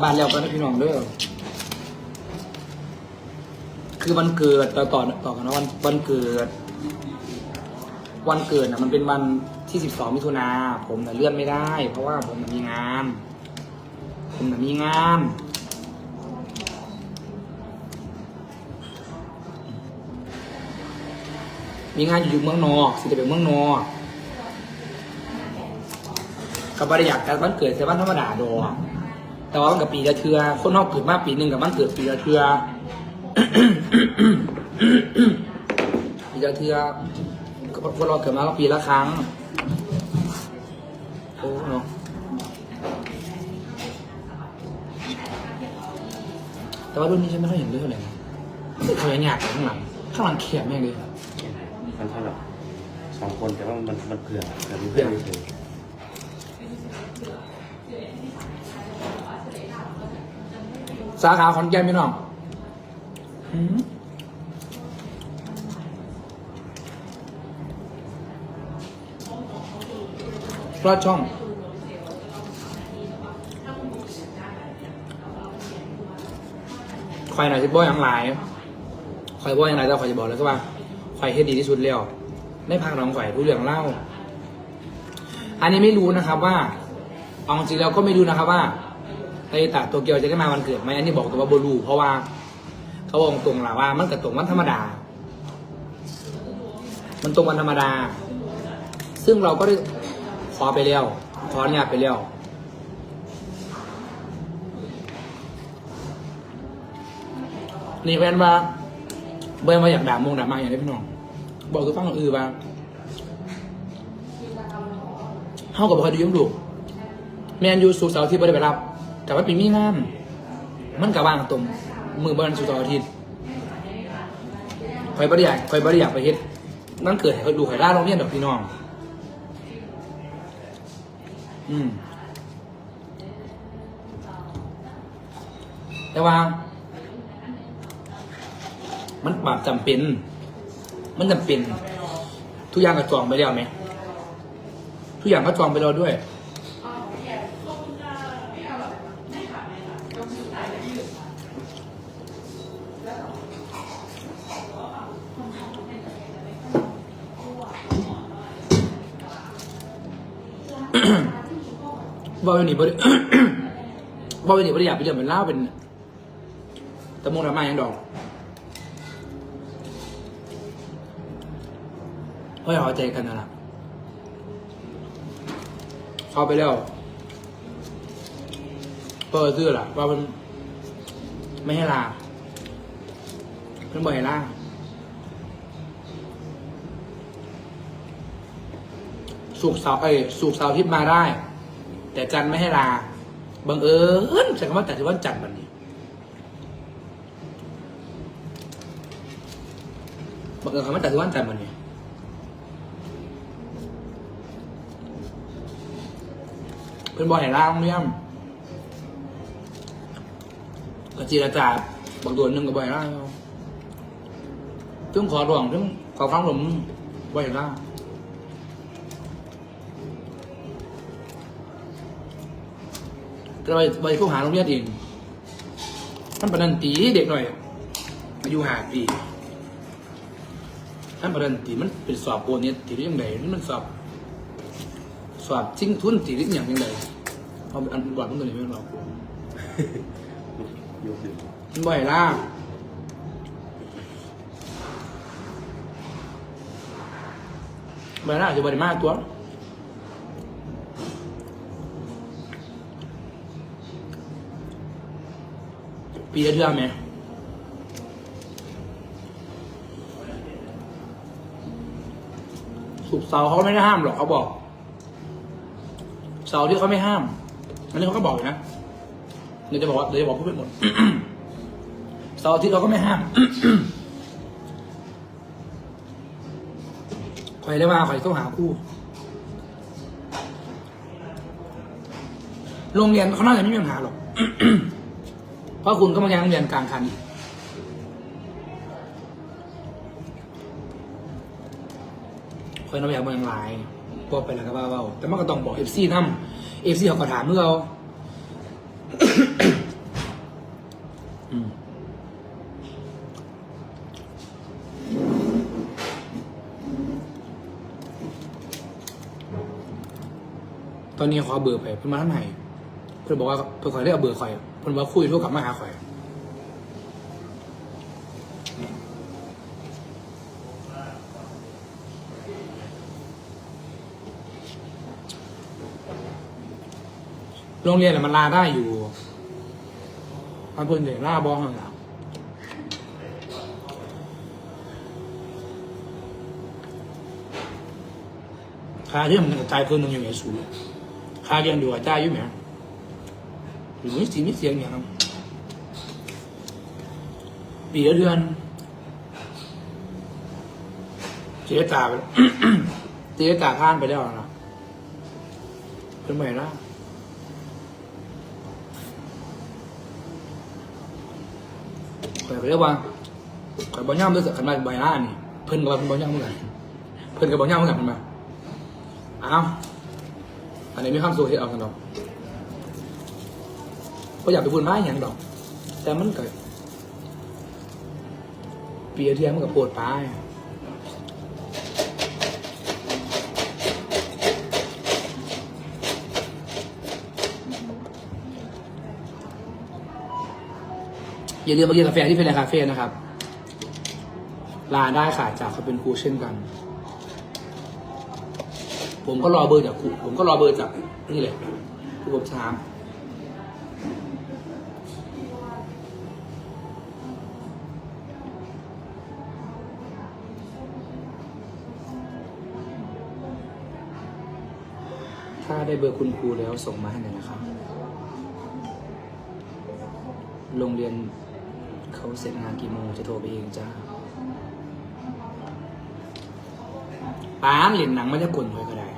บ้านแล้วกันนพี่น้องเด้อคือวันเกิดต่อต่อต่อกันนะวันวันเกิด วันเกิดนะมันเป็นวันที่สิบสองมิถุนาผมน่ะเลื่อนไม่ได้ เพราะว่าผมมีงาน ผมนะมีงานมีงานอยู่เมืองนอกสิจะเป็นเมืองนอกก็บริยากการวันเกิดแต่วันธรรมดาดอก แต่ว่ามันกับปีละเทือคนนอกเกิดมาปีหนึ่งกับวันเกิดปีละเทือปีละเทือคนเราเกิดมาก็ปีละครั้งโอ้เนาะแต่ว่ารุ่นนี้ฉันไม่ค่อยเห็นด้วยเท่าไหร่นะเขาอย่างหยาบข้างหลังข้างหลังเขียบแม่งเลยมันเท่าแบบสองคนแต่ว่ามันมันเผื่อเผื่อมีเพื่อนเฉย สาขาขอนแก่นพี่น้องรอดช่อง คอยหน่อยสิบ่อย่างหลายคอยบ่อย่างไรแต่คอยจะบอกเลยก็ว่าคอยเฮ็ดดีที่สุดแล้วในภาคน้องข่อยรู้เรื่องเล่า อันนี้ไม่รู้นะครับว่าเอาจริงแล้วก็ไม่รู้นะครับว่า ไอตาตัวเกียวจะได้มาวันเกิดไหมอันนี้บอกตัวว่าบรูเพราะว่า เขาบอกตรงแหละว่า มันกับตรงวันธรรมดา มันตรงวันธรรมดา ซึ่งเราก็ได้ขอไปแล้วขออนุญาตไปแล้วนี่แฟนว่าเบิ้ลมาอยากด่ามงด่ามาอย่างนี้พี่น้อง บอกตัวฟังอือว่าเฮากับบ่คอยดูยุ่งดูแมนยูสุกเสาร์อาทิตย์บ่ได้ไปรับ แต่ว่าปีมีงาน มันกับว่างตรงมือเบิ้ลสุกร์เสาร์อาทิตย์คอยบ่ได้อยากคอยบ่ได้อยากไปเฮ็ดนั่นเกิดเขาดูไข่ล่าโรงเรียนดอกพี่น้อง อืม แต่ว่า มันปรับจำเป็น มันจำเป็น ทุกอย่างก็จองไปแล้วไหม ทุกอย่างก็จองไปแล้วด้วย ว่าวันนี้บริว่าวันนี้บริอยากไปเรื่องเป็นเล่าวเป็นตะมงดรามาอย่างดอกเฮ้ยเอาใจกันนะล่ะเข้าไปแล้ว เปิดซื้อล่ะ ว่ามันไม่ให้ลามันบ่ให้ลา สุกเสาร์เอ้ยสุกเสาร์ทิตย์มาได้ แต่จันไม่ให้ลาบังเอิญใช้คำว่าแต่ที่ว่าจันวันนี้บังเอิญคำว่าแต่ที่ว่าจันวันนี้เพื่อนบอยเห็นล่างเมี่ยมก็จีระจาบางตัวหนึ่งกับบอยล่างเอาถึงขอร้องถึงขอฟังผมบอยเห็นล่าง ก็ไปไปผู้หาโรงเรียนเองท่านประดันตีเด็กหน่อย อายุห้าปีท่านประดันตีมันเป็นสอบโปรเนี้ตีได้ยังไงมันสอบสอบจิ้งทุนตีได้อย่างยังไงเอาอันก่อนมันตัวนี้ไม่รอกยกดึงมันบ่อยล่าบ่อยล่าจะบ่อยมากตัว ปีละเทื่อไหมสุกเสาเขาไม่ได้ห้ามหรอกเขาบอก เสาที่เขาไม่ห้าม อันนี้เขาก็บอกอยู่นะเดี๋ยวจะบอกว่าเดี๋ยวจะบอกพูดไปหมดเสาร์อาที่เราก็ไม่ห้ามคอยได้ว่าคอยต้องหาคู่ โรงเรียนเขาน่าจะไม่มีปัญหาหรอก เพราะคุณก็มาแข่งเรียนกลางคันอีคอยน้อยาบางลายพวกไปแล้วก็บ้าเบาแต่มันก็ต้องบอกเอฟซีนั่มเอฟซีเขาก็ถามเมื่อเอาอนนี้ขอเบอร์ไปเพื่อนมาท่านไหนเพื่อบอกว่าเพื่อคอยได้เอาเบอร์คอย เพิ่นว่าคุยโทรกลับมาหาข่อยโรงเรียนมันลาได้อยู่มันเพิ่นเด็กลาบ้องเหรอค่าเรียนมันกระจายเพิ่มนึงอยู่ไหนสูงค่าเรียนอยู่กระจายอยู่ไหม หรือมีสีมีเสียงอย่างปีละเดือนเจตาไปเจตาข้านไปแล้วนะเป็นไงล่ะข่อยก็เรียกว่าข่อยบ่ย่อมด้วยสักขันมาใบหน้านี่เพิ่นก็ว่าเพิ่นบ่ย่อมเหมือนกันเพิ่นก็บ่ย่อมเหมือนกันเพิ่นมาอ้าวอันนี้มีความสุขที่เอากันด อกก็อยากไปพูดมาอย่างดอก แต่มันก็ปีเทียมมันก็ปวดปลายอย่าลืมมากินกาแฟที่เป็นคาเฟ่นะครับลาได้ค่ะจากเขาเป็นครูเช่นกัน ผมก็รอเบอร์จากครูผมก็รอเบอร์จากนี่เลยครูผมถาม ถ้าได้เบอร์คุณครูแล้วส่งมาให้หน่อยนะครับ โรงเรียนเขาเสร็จงานกี่โมงจะโทรไปเองจ้าปานเหรียญหนังไม่ได้กลนไว้ก็ได้